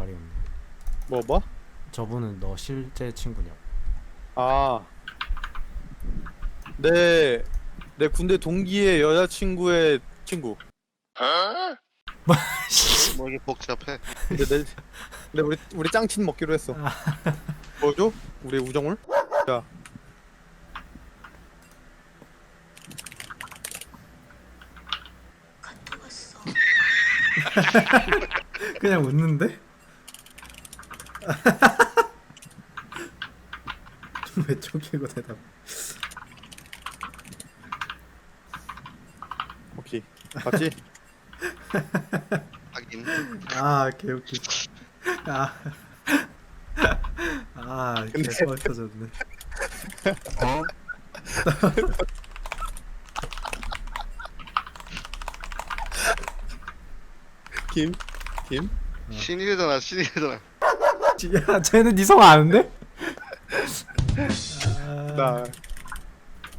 말이 없네. 뭐 뭐? 저분은 너 실제 친구냐? 아. 내, 내 군대 동기의 여자친구의 친구. 뭐 이게 복잡해. 근데 내, 근데 우리, 우리 짱친 먹기로 했어. 뭐죠? 우리 우정을? 자. 그냥 웃는데? 왜 쪼개고 대답? 오케이. 봤지? 하긴. 아 개웃기. 아. 아, 근데- 개소리 터졌네. 어? 김? 김? 신이래잖아 신이래잖아. 야, 쟤는 니성 아는데? 아, 나